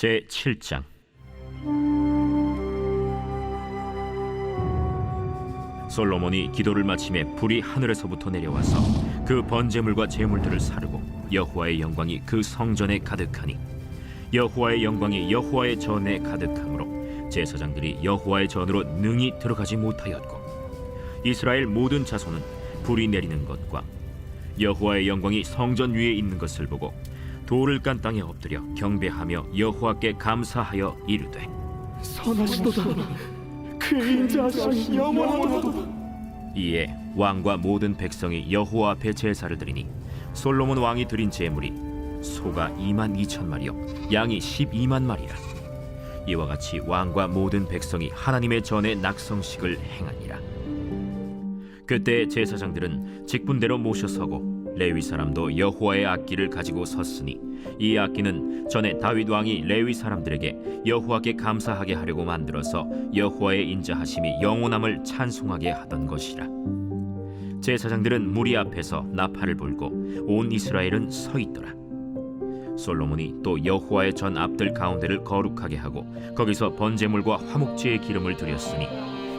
제 7장. 솔로몬이 기도를 마침에 불이 하늘에서부터 내려와서 그 번제물과 제물들을 사르고 여호와의 영광이 그 성전에 가득하니 여호와의 영광이 여호와의 전에 가득하므로 제사장들이 여호와의 전으로 능히 들어가지 못하였고 이스라엘 모든 자손은 불이 내리는 것과 여호와의 영광이 성전 위에 있는 것을 보고 돌을 깐 땅에 엎드려 경배하며 여호와께 감사하여 이르되 선하시도다. 그의 인자하심이 영원하도다. 이에 왕과 모든 백성이 여호와 앞에 제사를 드리니 솔로몬 왕이 드린 제물이 소가 2만 2천 마리요 양이 12만 마리라. 이와 같이 왕과 모든 백성이 하나님의 전에 낙성식을 행하니라. 그때 제사장들은 직분대로 모셔서고 레위 사람도 여호와의 악기를 가지고 섰으니 이 악기는 전에 다윗 왕이 레위 사람들에게 여호와께 감사하게 하려고 만들어서 여호와의 인자하심이 영원함을 찬송하게 하던 것이라. 제사장들은 무리 앞에서 나팔을 불고 온 이스라엘은 서 있더라. 솔로몬이 또 여호와의 전 앞들 가운데를 거룩하게 하고 거기서 번제물과 화목제의 기름을 드렸으니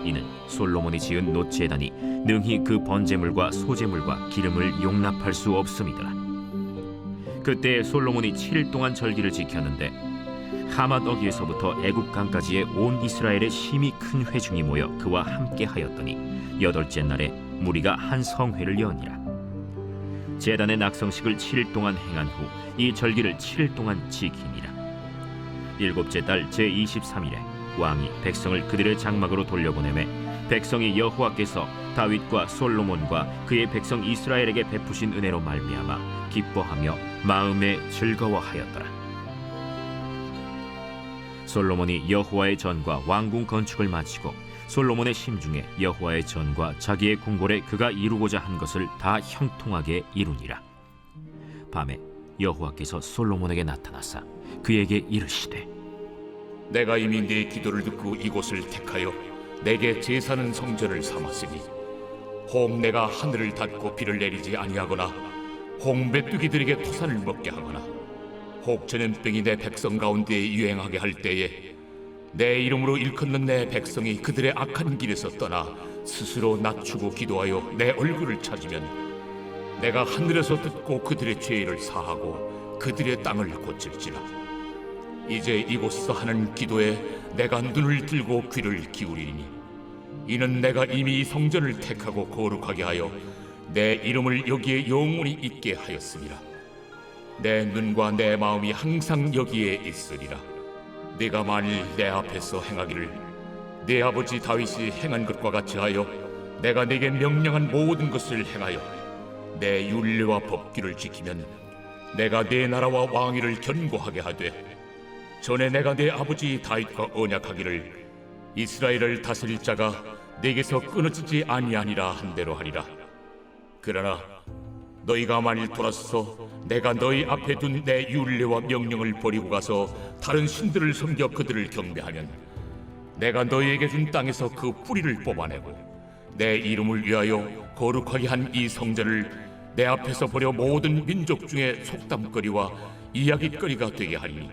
이는 솔로몬이 지은 노제단이 능히 그 번제물과 소제물과 기름을 용납할 수 없음이더라. 그때 솔로몬이 7일 동안 절기를 지켰는데 하맛 어기에서부터 애굽 강까지의 온 이스라엘의 심히 큰 회중이 모여 그와 함께 하였더니 여덟째 날에 무리가 한 성회를 여니라. 제단의 낙성식을 7일 동안 행한 후 이 절기를 7일 동안 지키니라. 일곱째 달 제 23일에 왕이 백성을 그들의 장막으로 돌려보내매 백성이 여호와께서 다윗과 솔로몬과 그의 백성 이스라엘에게 베푸신 은혜로 말미암아 기뻐하며 마음에 즐거워하였더라. 솔로몬이 여호와의 전과 왕궁 건축을 마치고 솔로몬의 심중에 여호와의 전과 자기의 궁궐에 그가 이루고자 한 것을 다 형통하게 이루니라. 밤에 여호와께서 솔로몬에게 나타나사 그에게 이르시되 내가 이미 네 기도를 듣고 이곳을 택하여 내게 제사는 성전을 삼았으니 혹 내가 하늘을 닫고 비를 내리지 아니하거나 혹 메뚜기들에게 토산을 먹게 하거나 혹 전염병이 내 백성 가운데 유행하게 할 때에 내 이름으로 일컫는 내 백성이 그들의 악한 길에서 떠나 스스로 낮추고 기도하여 내 얼굴을 찾으면 내가 하늘에서 듣고 그들의 죄를 사하고 그들의 땅을 고칠지라 이제 이곳에서 하는 기도에 내가 눈을 들고 귀를 기울이니 이는 내가 이미 이 성전을 택하고 거룩하게 하여 내 이름을 여기에 영원히 있게 하였습니다. 내 눈과 내 마음이 항상 여기에 있으리라. 네가 만일 내 앞에서 행하기를 내 아버지 다윗이 행한 것과 같이 하여 내가 네게 명령한 모든 것을 행하여 내 율례와 법규를 지키면 내가 네 나라와 왕위를 견고하게 하되 전에 내가 내 아버지 다윗과 언약하기를 이스라엘을 다스릴 자가 내게서 끊어지지 아니하니라 한 대로 하리라. 그러나 너희가 만일 돌아서서 내가 너희 앞에 둔 내 율례와 명령을 버리고 가서 다른 신들을 섬겨 그들을 경배하면 내가 너희에게 준 땅에서 그 뿌리를 뽑아내고 내 이름을 위하여 거룩하게 한 이 성전을 내 앞에서 버려 모든 민족 중에 속담거리와 이야기거리가 되게 하리니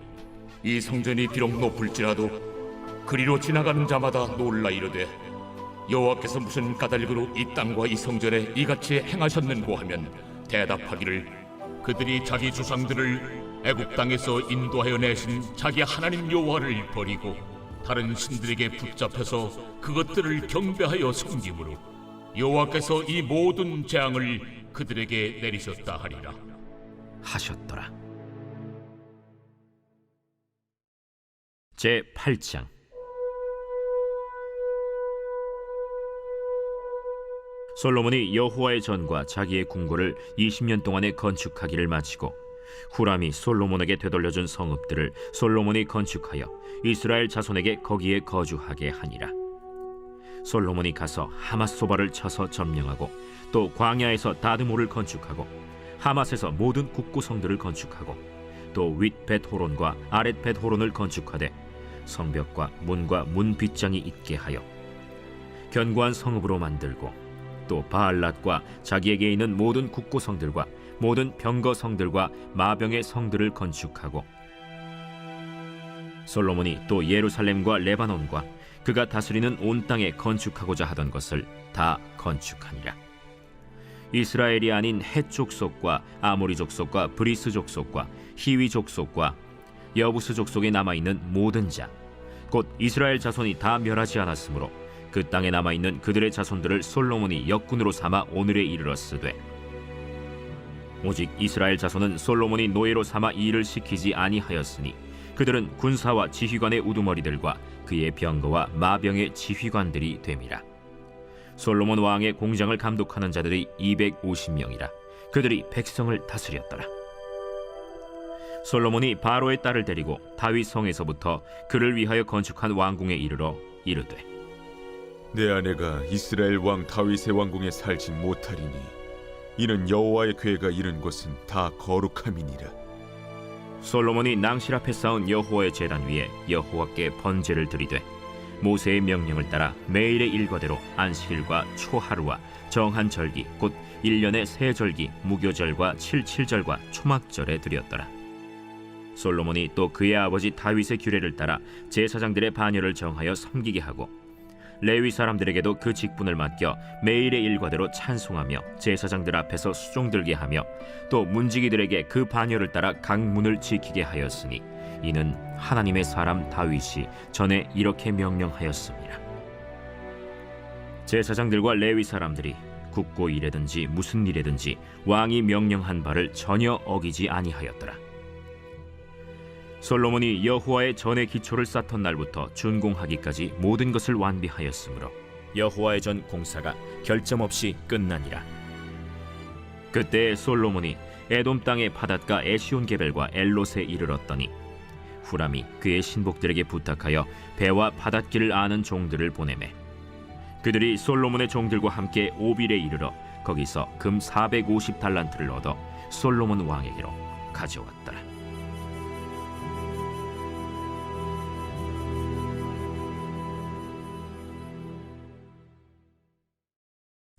이 성전이 비록 높을지라도 그리로 지나가는 자마다 놀라 이르되 여호와께서 무슨 까닭으로 이 땅과 이 성전에 이같이 행하셨는고 하면 대답하기를 그들이 자기 조상들을 애굽 땅에서 인도하여 내신 자기 하나님 여호와를 버리고 다른 신들에게 붙잡혀서 그것들을 경배하여 섬김으로 여호와께서 이 모든 재앙을 그들에게 내리셨다 하리라. 하셨더라. 제 8장 솔로몬이 여호와의 전과 자기의 궁궐을 20년 동안에 건축하기를 마치고 후람이 솔로몬에게 되돌려준 성읍들을 솔로몬이 건축하여 이스라엘 자손에게 거기에 거주하게 하니라. 솔로몬이 가서 하맛소바를 쳐서 점령하고 또 광야에서 다드모를 건축하고 하맛에서 모든 국구성들을 건축하고 또 윗벳 호론과 아랫 벳 호론을 건축하되 성벽과 문과 문 빗장이 있게 하여 견고한 성읍으로 만들고 또 바알랏과 자기에게 있는 모든 국고성들과 모든 병거 성들과 마병의 성들을 건축하고 솔로몬이 또 예루살렘과 레바논과 그가 다스리는 온 땅에 건축하고자 하던 것을 다 건축하니라. 이스라엘이 아닌 헷 족속과 아모리 족속과 브리스 족속과 히위 족속과 여부스 족 속에 남아 있는 모든 자, 곧 이스라엘 자손이 다 멸하지 않았으므로 그 땅에 남아 있는 그들의 자손들을 솔로몬이 역군으로 삼아 오늘에 이르렀으되 오직 이스라엘 자손은 솔로몬이 노예로 삼아 이 일을 시키지 아니하였으니 그들은 군사와 지휘관의 우두머리들과 그의 병거와 마병의 지휘관들이 됨이라. 솔로몬 왕의 공장을 감독하는 자들이 250명이라. 그들이 백성을 다스렸더라. 솔로몬이 바로의 딸을 데리고 다윗 성에서부터 그를 위하여 건축한 왕궁에 이르러 이르되 내 아내가 이스라엘 왕 다윗의 왕궁에 살지 못하리니 이는 여호와의 괴가 이른 곳은 다 거룩함이니라. 솔로몬이 낭실 앞에 쌓은 여호와의 제단 위에 여호와께 번제를 드리되 모세의 명령을 따라 매일의 일과대로 안식일과 초하루와 정한 절기 곧 일년의 세 절기 무교절과 칠칠절과 초막절에 드렸더라 솔로몬이 또 그의 아버지 다윗의 규례를 따라 제사장들의 반열을 정하여 섬기게 하고 레위 사람들에게도 그 직분을 맡겨 매일의 일과대로 찬송하며 제사장들 앞에서 수종 들게 하며 또 문지기들에게 그 반열을 따라 각 문을 지키게 하였으니 이는 하나님의 사람 다윗이 전에 이렇게 명령하였습니다. 제사장들과 레위 사람들이 국고 일에든지 무슨 일에든지 왕이 명령한 바를 전혀 어기지 아니하였더라. 솔로몬이 여호와의 전의 기초를 쌓던 날부터 준공하기까지 모든 것을 완비하였으므로 여호와의 전 공사가 결점 없이 끝나니라. 그때 솔로몬이 에돔 땅의 바닷가 에시온 게벨과 엘롯에 이르렀더니 후람이 그의 신복들에게 부탁하여 배와 바닷길을 아는 종들을 보내매 그들이 솔로몬의 종들과 함께 오빌에 이르러 거기서 금 450달란트를 얻어 솔로몬 왕에게로 가져왔더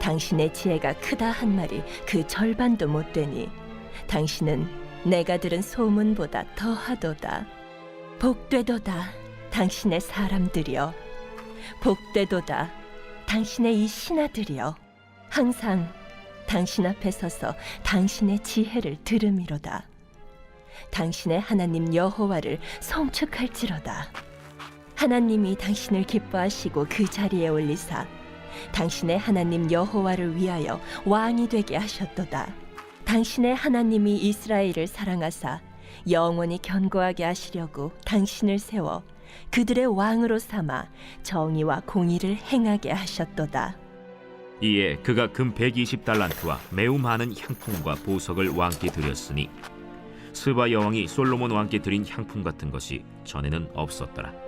당신의 지혜가 크다 한 말이 그 절반도 못 되니 당신은 내가 들은 소문보다 더하도다. 복되도다 당신의 사람들이여 복되도다 당신의 이 신하들이여 항상 당신 앞에 서서 당신의 지혜를 들음이로다. 당신의 하나님 여호와를 성축할지로다. 하나님이 당신을 기뻐하시고 그 자리에 올리사 당신의 하나님 여호와를 위하여 왕이 되게 하셨도다. 당신의 하나님이 이스라엘을 사랑하사 영원히 견고하게 하시려고 당신을 세워 그들의 왕으로 삼아 정의와 공의를 행하게 하셨도다. 이에 그가 금 120달란트와 매우 많은 향품과 보석을 왕께 드렸으니 스바 여왕이 솔로몬 왕께 드린 향품 같은 것이 전에는 없었더라.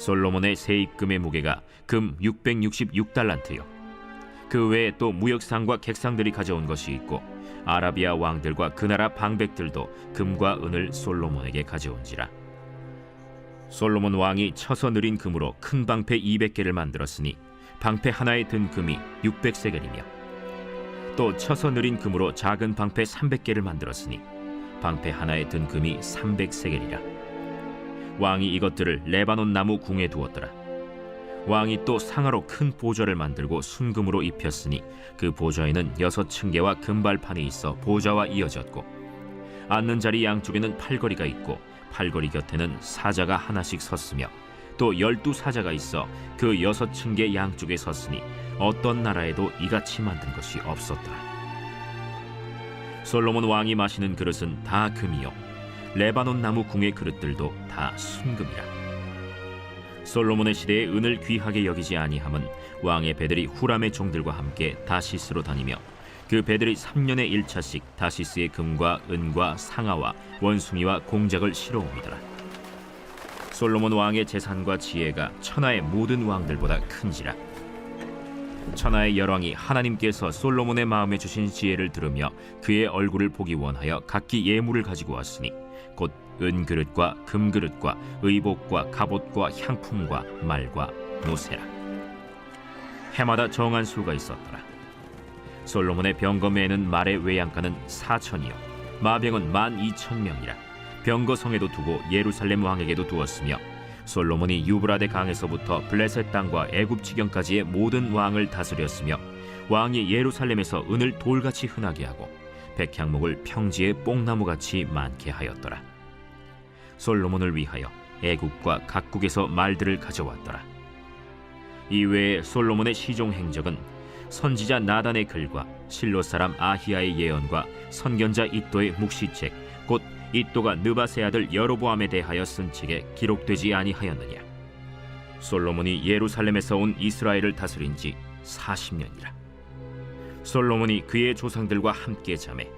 솔로몬의 세입금의 무게가 금 666달란트요. 그 외에 또 무역상과 객상들이 가져온 것이 있고 아라비아 왕들과 그 나라 방백들도 금과 은을 솔로몬에게 가져온지라. 솔로몬 왕이 쳐서 느린 금으로 큰 방패 200개를 만들었으니 방패 하나에 든 금이 600세겔이며 또 쳐서 느린 금으로 작은 방패 300개를 만들었으니 방패 하나에 든 금이 300세겔이라 왕이 이것들을 레바논 나무 궁에 두었더라 왕이 또 상하로 큰 보좌를 만들고 순금으로 입혔으니 그 보좌에는 여섯 층계와 금발판이 있어 보좌와 이어졌고 앉는 자리 양쪽에는 팔걸이가 있고 팔걸이 곁에는 사자가 하나씩 섰으며 또 열두 사자가 있어 그 여섯 층계 양쪽에 섰으니 어떤 나라에도 이같이 만든 것이 없었더라. 솔로몬 왕이 마시는 그릇은 다 금이요 레바논 나무 궁의 그릇들도 다 순금이라. 솔로몬의 시대에 은을 귀하게 여기지 아니함은 왕의 배들이 후람의 종들과 함께 다시스로 다니며 그 배들이 3년에 1차씩 다시스의 금과 은과 상아와 원숭이와 공작을 실어옵니더라. 솔로몬 왕의 재산과 지혜가 천하의 모든 왕들보다 큰지라. 천하의 열왕이 하나님께서 솔로몬의 마음에 주신 지혜를 들으며 그의 얼굴을 보기 원하여 각기 예물을 가지고 왔으니 곧 은그릇과 금그릇과 의복과 갑옷과 향품과 말과 노세라. 해마다 정한 수가 있었더라. 솔로몬의 병거매에는 말의 외양간은 사천이요 마병은 만 이천 명이라 병거성에도 두고 예루살렘 왕에게도 두었으며 솔로몬이 유브라데 강에서부터 블레셋 땅과 애굽 지경까지의 모든 왕을 다스렸으며 왕이 예루살렘에서 은을 돌같이 흔하게 하고 백향목을 평지에 뽕나무같이 많게 하였더라. 솔로몬을 위하여 애국과 각국에서 말들을 가져왔더라. 이외에 솔로몬의 시종 행적은 선지자 나단의 글과 실로 사람 아히야의 예언과 선견자 이또의 묵시책 곧 이또가 느바세 아들 여로보암에 대하여 쓴 책에 기록되지 아니하였느냐. 솔로몬이 예루살렘에서 온 이스라엘을 다스린 지 40년이라 솔로몬이 그의 조상들과 함께 잠에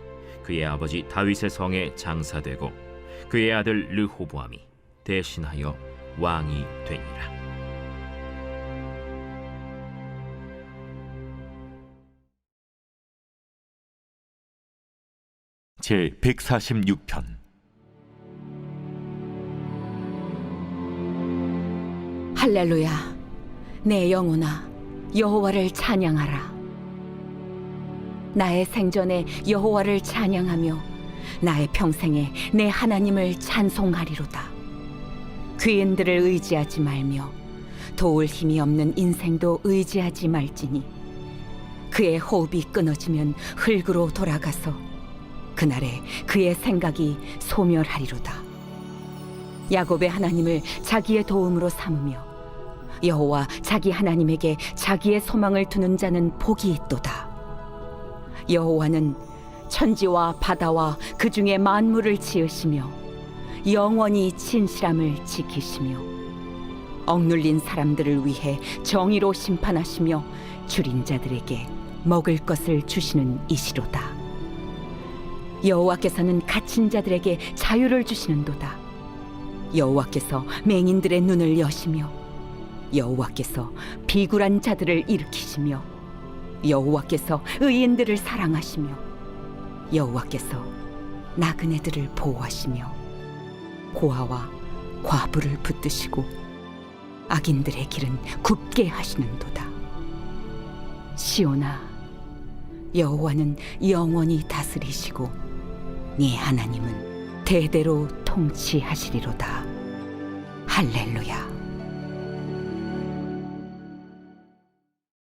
그의 아버지 다윗의 성에 장사되고 그의 아들 르호보암이 대신하여 왕이 되니라. 제 146편. 할렐루야. 내 영혼아 여호와를 찬양하라 나의 생전에 여호와를 찬양하며 나의 평생에 내 하나님을 찬송하리로다 귀인들을 의지하지 말며 도울 힘이 없는 인생도 의지하지 말지니 그의 호흡이 끊어지면 흙으로 돌아가서 그날에 그의 생각이 소멸하리로다 야곱의 하나님을 자기의 도움으로 삼으며 여호와 자기 하나님에게 자기의 소망을 두는 자는 복이 있도다. 여호와는 천지와 바다와 그 중에 만물을 지으시며 영원히 진실함을 지키시며 억눌린 사람들을 위해 정의로 심판하시며 줄인 자들에게 먹을 것을 주시는 이시로다. 여호와께서는 갇힌 자들에게 자유를 주시는도다. 여호와께서 맹인들의 눈을 여시며 여호와께서 비굴한 자들을 일으키시며 여호와께서 의인들을 사랑하시며 여호와께서 나그네들을 보호하시며 고아와 과부를 붙드시고 악인들의 길은 굽게 하시는도다. 시온아 여호와는 영원히 다스리시고 네 하나님은 대대로 통치하시리로다. 할렐루야